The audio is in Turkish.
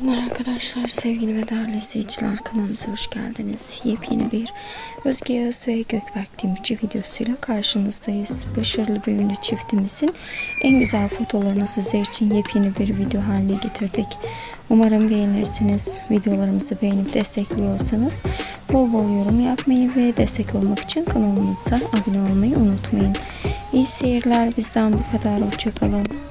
Selamlar arkadaşlar, sevgili ve değerli izleyiciler kanalımıza hoş geldiniz. Yepyeni bir Özge Yağız ve Gökberk Demirci videosuyla karşınızdayız. Başarılı bir ünlü çiftimizin en güzel fotolarını sizler için yepyeni bir video haline getirdik. Umarım beğenirsiniz. Videolarımızı beğenip destekliyorsanız bol bol yorum yapmayı ve destek olmak için kanalımıza abone olmayı unutmayın. İyi seyirler bizden bu kadar. Hoşçakalın.